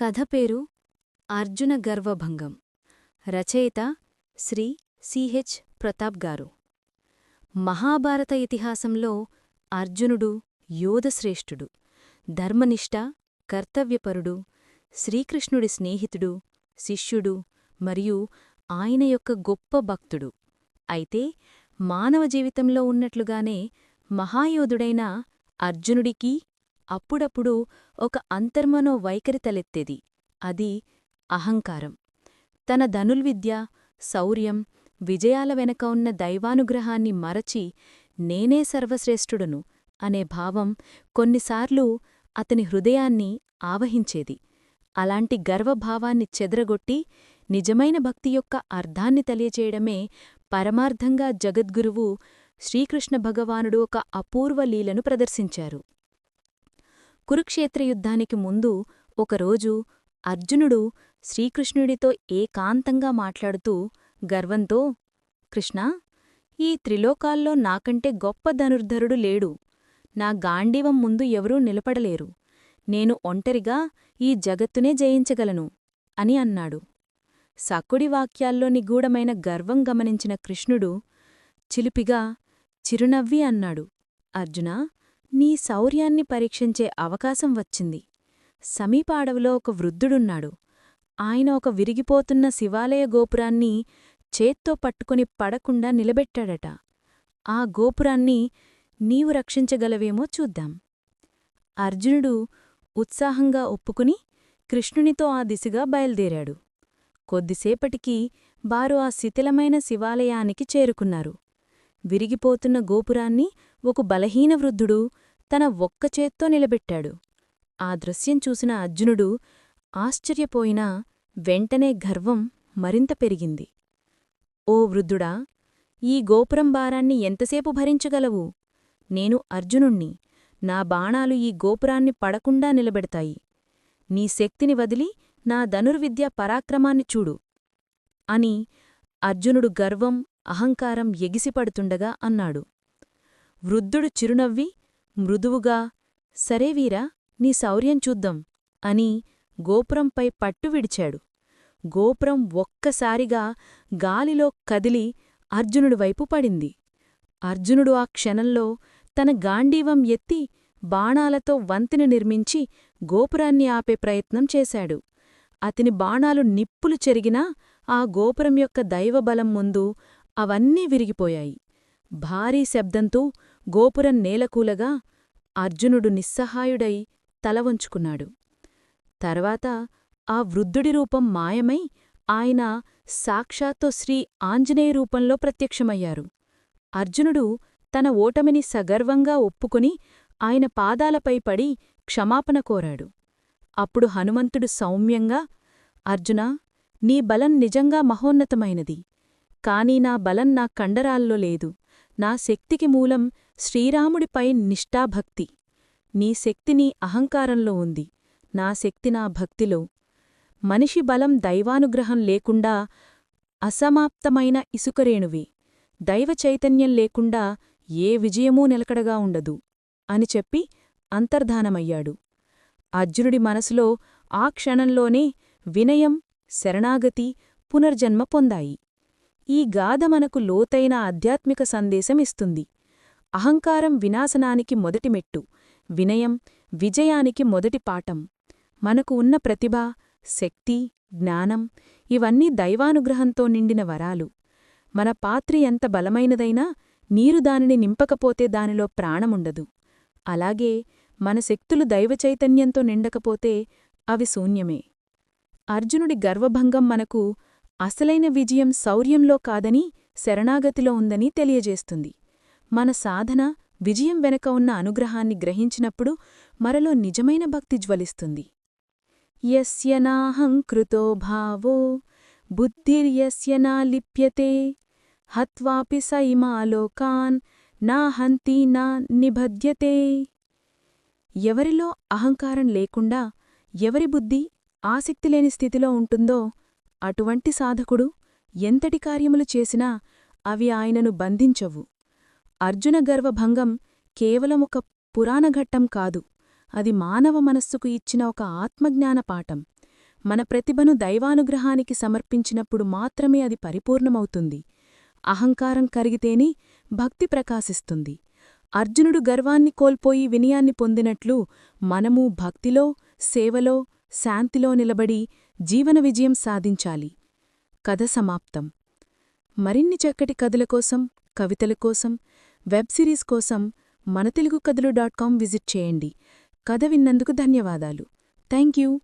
కథ పేరు అర్జున గర్వభంగం. రచయిత శ్రీ సిహెచ్ ప్రతాప్ గారు. మహాభారత ఇతిహాసంలో అర్జునుడు యోధశ్రేష్ఠుడు ధర్మనిష్ట కర్తవ్యపరుడు శ్రీకృష్ణుడి స్నేహితుడు శిష్యుడు మరియు ఆయన యొక్క గొప్ప భక్తుడు. అయితే మానవ జీవితంలో ఉన్నట్లుగానే మహాయోధుడైన అర్జునుడికి అప్పుడప్పుడు ఒక అంతర్మనో వైఖరి తలెత్తేది. అది అహంకారం. తన ధనుల్విద్య శౌర్యం విజయాల వెనక ఉన్న దైవానుగ్రహాన్ని మరచి నేనే సర్వశ్రేష్ఠుడను అనే భావం కొన్నిసార్లు అతని హృదయాన్ని ఆవహించేది. అలాంటి గర్వభావాన్ని చెదరగొట్టి నిజమైన భక్తి యొక్క అర్థాన్ని తెలియచేయడమే పరమార్థంగా జగద్గురువు శ్రీకృష్ణ భగవానుడు ఒక అపూర్వ లీలను ప్రదర్శించారు. కురుక్షేత్ర యుద్ధానికి ముందు ఒకరోజు అర్జునుడు శ్రీకృష్ణుడితో ఏకాంతంగా మాట్లాడుతూ గర్వంతో కృష్ణా ఈ త్రిలోకాల్లో నాకంటే గొప్ప ధనుర్ధరుడు లేడు. నా గాండీవం ముందు ఎవరూ నిలబడలేరు. నేను ఒంటరిగా ఈ జగత్తునే జయించగలను అని అన్నాడు. సకుడి వాక్యాల్లో నిగూఢమైన గర్వం గమనించిన కృష్ణుడు చిలిపిగా చిరునవ్వి అన్నాడు. అర్జునా నీ శౌర్యాన్ని పరీక్షించే అవకాశం వచ్చింది. సమీప అడవిలో ఒక వృద్ధుడున్నాడు. ఆయన ఒక విరిగిపోతున్న శివాలయ గోపురాన్ని చేత్తో పట్టుకుని పడకుండా నిలబెట్టాడట. ఆ గోపురాన్ని నీవు రక్షించగలవేమో చూద్దాం. అర్జునుడు ఉత్సాహంగా ఒప్పుకుని కృష్ణునితో ఆ దిశగా బయల్దేరాడు. కొద్దిసేపటికి వారు ఆ శిథిలమైన శివాలయానికి చేరుకున్నారు. విరిగిపోతున్న గోపురాన్ని ఒక బలహీన వృద్ధుడు తన ఒక్కచేత్తో నిలబెట్టాడు. ఆ దృశ్యం చూసిన అర్జునుడు ఆశ్చర్యపోయినా వెంటనే గర్వం మరింత పెరిగింది. ఓ వృద్ధుడా ఈ గోపురం భారాన్ని ఎంతసేపు భరించగలవు? నేను అర్జునుణ్ణి. నా బాణాలు ఈ గోపురాన్ని పడకుండా నిలబెడతాయి. నీ శక్తిని వదిలి నా ధనుర్విద్య పరాక్రమాన్ని చూడు అని అర్జునుడు గర్వం అహంకారం ఎగిసిపడుతుండగా అన్నాడు. వృద్ధుడు చిరునవ్వి మృదువుగా సరే వీరా నీ శౌర్యం చూద్దాం అని గోపురంపై పట్టు విడిచాడు. గోపురం ఒక్కసారిగా గాలిలో కదిలి అర్జునుడి వైపు పడింది. అర్జునుడు ఆ క్షణంలో తన గాండీవం ఎత్తి బాణాలతో వంతిని నిర్మించి గోపురాన్ని ఆపే ప్రయత్నం చేశాడు. అతని బాణాలు నిప్పులు చెరిగినా ఆ గోపురం యొక్క దైవబలం ముందు అవన్నీ విరిగిపోయాయి. భారీ శబ్దంతో గోపురం నేలకూలగా అర్జునుడు నిస్సహాయుడై తలవంచుకున్నాడు తర్వాత ఆ వృద్ధుడి రూపం మాయమై ఆయన సాక్షాత్తు శ్రీ ఆంజనేయ రూపంలో ప్రత్యక్షమయ్యారు. అర్జునుడు తన ఓటమిని సగర్వంగా ఒప్పుకుని ఆయన పాదాలపై పడి క్షమాపణ కోరాడు. అప్పుడు హనుమంతుడు సౌమ్యంగా అర్జునా నీ బలం నిజంగా మహోన్నతమైనది. కాని నా బలం నా కండరాల్లో లేదు. నా శక్తికి మూలం శ్రీరాముడిపై నిష్ఠాభక్తి. నీ శక్తి నీ అహంకారంలో ఉంది. నా శక్తి నా భక్తిలో. మనిషి బలం దైవానుగ్రహం లేకుండా అసమాప్తమైన ఇసుకరేణువి. దైవ చైతన్యం లేకుండా ఏ విజయమూ నిలకడగా ఉండదు. అని చెప్పి అంతర్ధానమయ్యాడు. అర్జునుడి మనసులో ఆ క్షణంలోనే వినయం శరణాగతి పునర్జన్మ పొందాయి. ఈ గాథ మనకు లోతైన ఆధ్యాత్మిక సందేశమిస్తుంది అహంకారం వినాశనానికి మొదటి మెట్టు వినయం విజయానికి మొదటి పాఠం. మనకు ఉన్న ప్రతిభ శక్తి జ్ఞానం ఇవన్నీ దైవానుగ్రహంతో నిండిన వరాలు. మన పాత్రి ఎంత బలమైనదైనా నీరు దానిని నింపకపోతే దానిలో ప్రాణముండదు. అలాగే మన శక్తులు దైవచైతన్యంతో నిండకపోతే అవి శూన్యమే. అర్జునుడి గర్వభంగం మనకు అసలైన విజయం శౌర్యంలో కాదని శరణాగతిలో ఉందని తెలియజేస్తుంది. మన సాధన విజయం వెనక ఉన్న అనుగ్రహాన్ని గ్రహించినప్పుడు మరలో నిజమైన భక్తి జ్వలిస్తుంది. యస్య నాహంకృతో భావో బుద్ధిర్యస్య నా లిప్యతే హత్వాపి స నా హంతి నా నిబధ్యతే. ఎవరిలో అహంకారం లేకుండా ఎవరి బుద్ధి ఆసక్తిలేని స్థితిలో ఉంటుందో అటువంటి సాధకుడు ఎంతటి కార్యములు చేసినా అవి ఆయనను బంధించవు. అర్జున గర్వభంగం కేవలం ఒక పురాణఘట్టం కాదు అది మానవ మనస్సుకు ఇచ్చిన ఒక ఆత్మజ్ఞాన పాఠం. మన ప్రతిభను దైవానుగ్రహానికి సమర్పించినప్పుడు మాత్రమే అది పరిపూర్ణమవుతుంది. అహంకారం కరిగితేనే భక్తి ప్రకాశిస్తుంది. అర్జునుడు గర్వాన్ని కోల్పోయి వినయాన్ని పొందినట్లు మనము భక్తిలో సేవలో శాంతిలో నిలబడి జీవన విజయం సాధించాలి. కథ సమాప్తం. మరిన్ని చక్కటి కథల కోసం కవితల కోసం వెబ్ సిరీస్ కోసం మన తెలుగు కథలు డాట్ కాం విజిట్ చేయండి. కథ విన్నందుకు ధన్యవాదాలు. Thank you